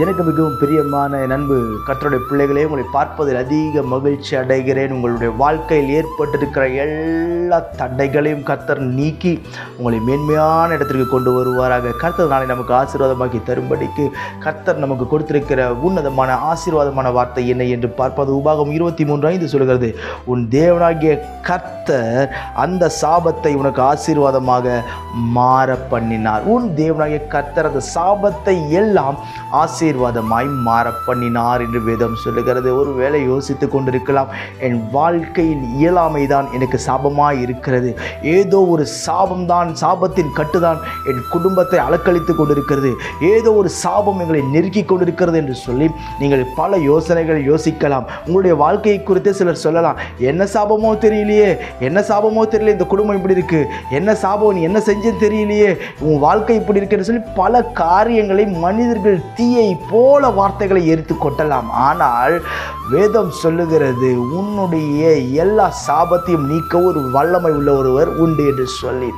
எனக்கு மிகவும் பிரியமான நண்பு கத்தருடைய பிள்ளைகளே உங்களை பார்ப்பதில் அதிக மகிழ்ச்சி அடைகிறேன். உங்களுடைய வாழ்க்கையில் ஏற்பட்டிருக்கிற எல்லா தடைகளையும் கத்தர் நீக்கி உங்களை மேன்மையான இடத்திற்கு கொண்டு வருவாராக. கர்த்தர் நாளை நமக்கு ஆசீர்வாதமாக்கி தரும்படிக்கு கர்த்தர் நமக்கு கொடுத்திருக்கிற உன்னதமான ஆசீர்வாதமான வார்த்தை என்ன என்று பார்ப்பது உபாகம் இருபத்தி மூன்று ஐந்து சொல்கிறது உன் தேவனாகிய கர்த்தர் அந்த சாபத்தை உனக்கு ஆசீர்வாதமாக மாற பண்ணினார் உன் தேவனாகிய கர்த்தர் அந்த சாபத்தை எல்லாம் ஆசீர் ஆசீர்வாதமாய் மாற பண்ணினார் என்று வேதம் சொல்லுகிறது. ஒருவேளை யோசித்து கொண்டிருக்கலாம் என் வாழ்க்கையின் இயலாமை தான் எனக்கு சாபமாக இருக்கிறது. ஏதோ ஒரு சாபம்தான் சாபத்தின் கட்டுதான் என் குடும்பத்தை அலக்களித்து கொண்டிருக்கிறது. ஏதோ ஒரு சாபம் எங்களை நெருக்கி கொண்டிருக்கிறது என்று சொல்லி நீங்கள் பல யோசனைகள் யோசிக்கலாம். உங்களுடைய வாழ்க்கையை குறித்து சிலர் சொல்லலாம். என்ன சாபமோ தெரியலையே என்ன சாபமோ தெரியல இந்த குடும்பம் இப்படி இருக்கு. என்ன சாபம் நீ என்ன செஞ்சேன்னு தெரியலையே உன் வாழ்க்கை இப்படி இருக்குன்னு சொல்லி பல காரியங்களை மனிதர்கள் தீயை போல வார்த்தைகளை எரித்து கொட்டலாம். ஆனால் வேதம் சொல்லுகிறது உன்னுடைய எல்லா சாபத்தையும் நீக்க ஒரு வல்லமை உள்ள ஒருவர் உண்டு என்று சொல்லி.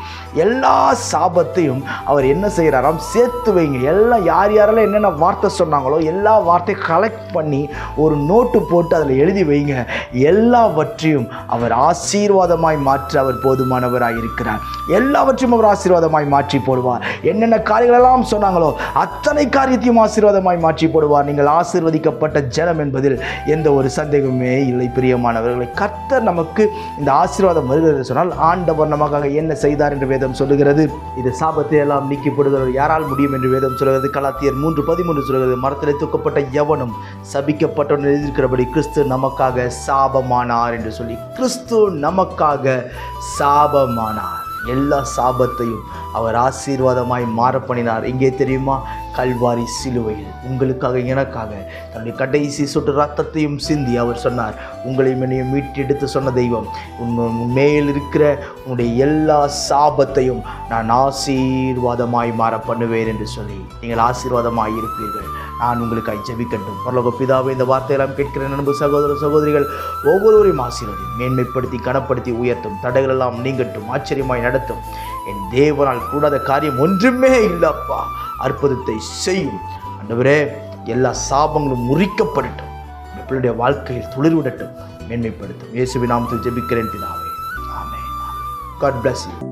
எல்லா சாபத்தையும் அவர் என்ன செய்கிறாராம்? சேர்த்து வைங்க. எல்லாம் யார் யாரெல்லாம் என்னென்ன வார்த்தை சொன்னாங்களோ எல்லா வார்த்தையும் கலெக்ட் பண்ணி ஒரு நோட்டு போட்டு அதில் எழுதி வைங்க. எல்லாவற்றையும் அவர் ஆசீர்வாதமாய் மாற்ற அவர் போதுமானவராக இருக்கிறார். எல்லாவற்றையும் அவர் ஆசீர்வாதமாய் மாற்றி போடுவார். என்னென்ன காரியங்களெல்லாம் சொன்னாங்களோ அத்தனை காரியத்தையும் ஆசீர்வாதம் ஆசீர்வாதமாய் மாற்றி போடுவார் நீங்கள் ஆசீர்வதிக்கப்பட்ட ஜனம் என்பதில் எந்த ஒரு சந்தேகமே இல்லை பிரியமானவர்களை. கர்த்தர் நமக்கு இந்த ஆசீர்வாதம் வருகிறது சொன்னால் ஆண்டவர் நமக்காக என்ன செய்தார் என்று வேதம் சொல்லுகிறது. இது சாபத்தை எல்லாம் நீக்கிப்படுதல். யாரால் முடியும் என்று வேதம் சொல்கிறது கலாத்தியர் மூன்று பதிமூன்று சொல்கிறது மரத்தில் தூக்கப்பட்ட எவனும் சபிக்கப்பட்டவன் எழுதியிருக்கிறபடி கிறிஸ்து நமக்காக சாபமானார் என்று சொல்லி கிறிஸ்து நமக்காக சாபமானார். எல்லா சாபத்தையும் அவர் ஆசீர்வாதமாய் மாற பண்ணினார் தெரியுமா? கல்வாரி சிலுவையில் உங்களுக்காக எனக்காக தன்னுடைய கடைசி சொட்டு ரத்தத்தையும் சிந்தி அவர் சொன்னார். உங்களையும் என்னையும் மீட்டெடுத்து சொன்ன தெய்வம் உன் மேல் இருக்கிற உன்னுடைய எல்லா சாபத்தையும் நான் ஆசீர்வாதமாய் மாற பண்ணுவேன் என்று சொல்லி நீங்கள் ஆசீர்வாதமாய் இருப்பீர்கள். நான் உங்களுக்காக ஜபிக்கட்டும். பரலோக பிதாவை இந்த வார்த்தையெல்லாம் கேட்கிற நண்பு சகோதர சகோதரிகள் ஒவ்வொருவரையும் ஆசீர்வதி மேன்மைப்படுத்தி கனப்படுத்தி உயர்த்தும் தடைகளெல்லாம் நீங்கட்டும் ஆச்சரியமாய் நடத்தும். என் தேவனால் கூடாத காரியம் ஒன்றுமே இல்லப்பா. அற்புதத்தை செய்யும். அண்டவரே எல்லா சாபங்களும் முறிக்கப்படட்டும். பிள்ளைடைய வாழ்க்கையில் துளிர்விடட்டும். மேன்மைப்படுத்தும். இயேசுவின் நாமத்தில் ஜெபிக்கிறேன் பிதாவே. ஆமே காட் பிளஸ் யூ